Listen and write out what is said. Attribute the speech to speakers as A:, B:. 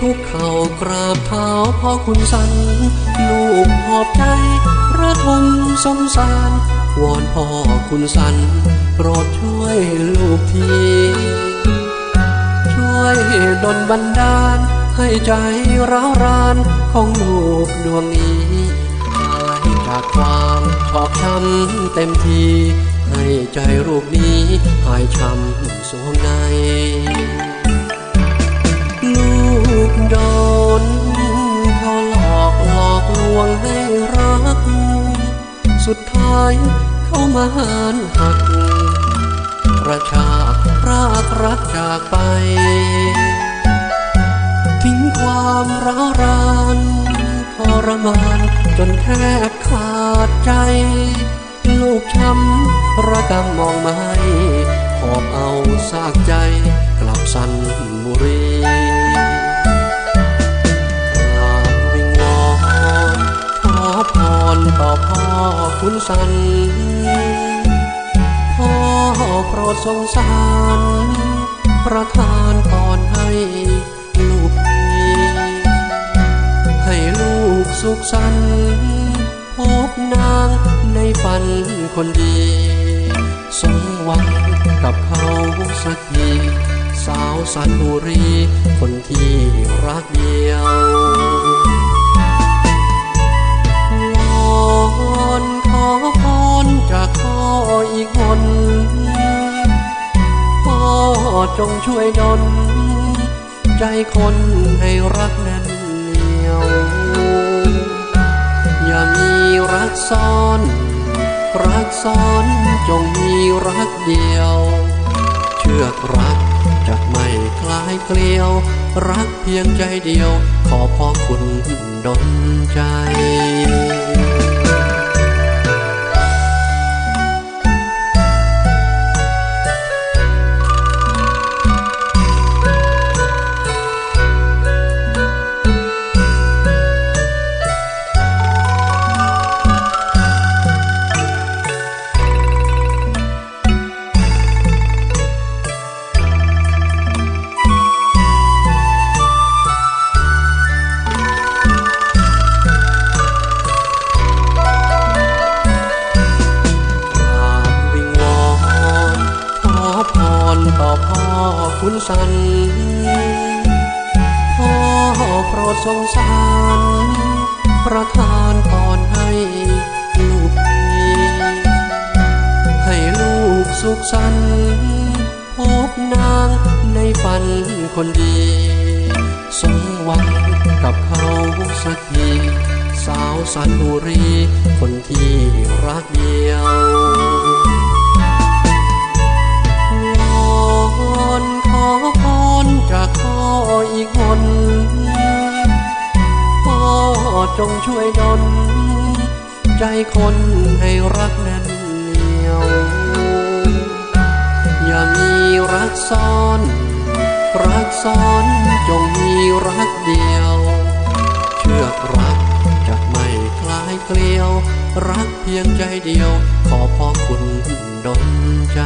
A: คุกเข่ากราบเท้าพ่อคุณสัน ลูกหอบใจระทมสงสาร วอนพ่อคุณสัน โปรดช่วยลูกที ช่วยดลบันดาล ให้ใจร้าวรานของลูกดวงนี้หายจากความชอกช้ำเต็มทีให้ใจลูกนี้หายช้ำสวงใน โดนเขาหลอกหลอกลวงให้รัก สุดท้ายเขามาหานหักประชากรากรักจากไป ทิ้งความร้าวรานทรมานจนแทบขาดใจ ลูกช้ำระกำมองไม่หอบเอาซากใจกลับสันบุรี คุณสันพ่อโปรดสงสารประทานพรให้ลูกพีให้ลูกสุขสันต์พบนางในฝันคนดีสมหวังกับเขาสักทีสาวสันบุรีคนที่รักเดียว จงช่วยดลใจคนให้รักแน่นเหนียว อย่ามีรักซ้อน รักซ้อนจงมีรักเดียว เชือกรักจะไม่คล้ายเกลียว รักเพียงใจเดียว ขอพ่อคุณดลใจ ต่อพ่อคุณสันพ่อโปรดสงสารประทานพรให้ลูกพี่ให้ลูกสุขสันต์พบนางในฝันคนดีสมหวังกับเขาสักทีสาวสันบุรีคนที่รักเดียว จงช่วยดลใจคนให้รักแน่นเหนียว อย่ามีรักซ้อน รักซ้อนจงมีรักเดียว เชื่อรักจะไม่คล้ายเกลียว รักเพียงใจเดียว ขอพ่อคุณดลใจ